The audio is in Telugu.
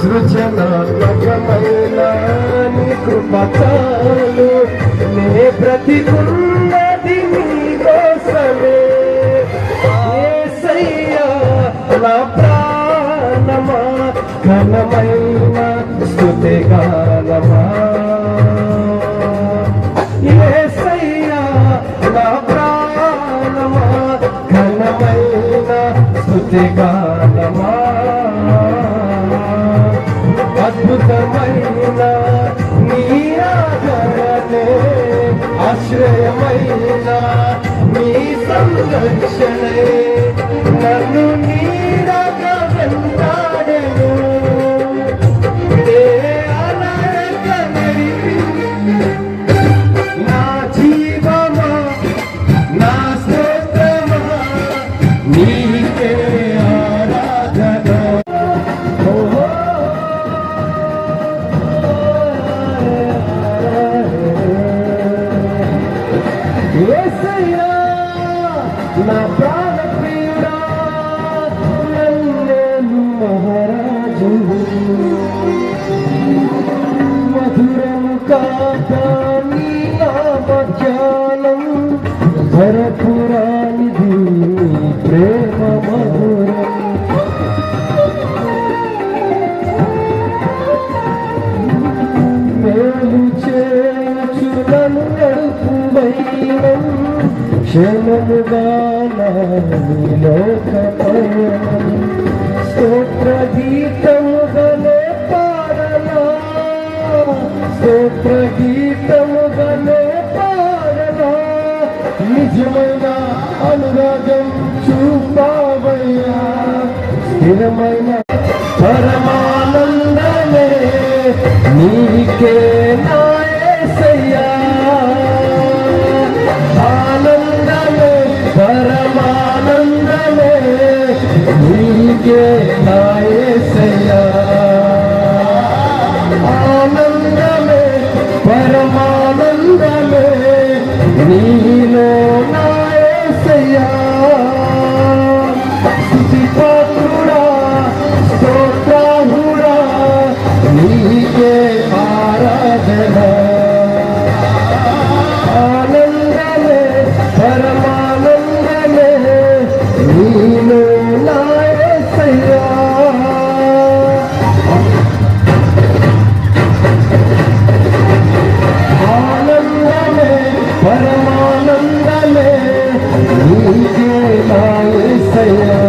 సృజనాత్మకమైన నీ నే బ్రతికున్నది నీ కోసమే. నా ప్రాణమా ఘనమైన స్థుతి గానమా. ప్రాణమా ఘనమైన స్థుతి గానమా. అద్భుతమైన నీ ఆశ్రయమైన నీ సంరక్షణే నన్ను నీడగా వెంటాడెను నా జీవమా? నా స్తోత్రమా? నా ప్రాణ ప్రియుడా నన్నేలు మహారాజు. మధురము కాదా నీ నామధ్యానం భరపురానిది క్షేమముగా పాడలా స్తోత్ర పాడలా నిజమైన అనురాగం చూపావయ్యా స్థిరమైన పరమానందమే. నీకే నా నీలో నాయసయ్యా స్థుతిపాత్రుడా స్తోత్రాహుడా నీకే ఆరాధనా. Yeah.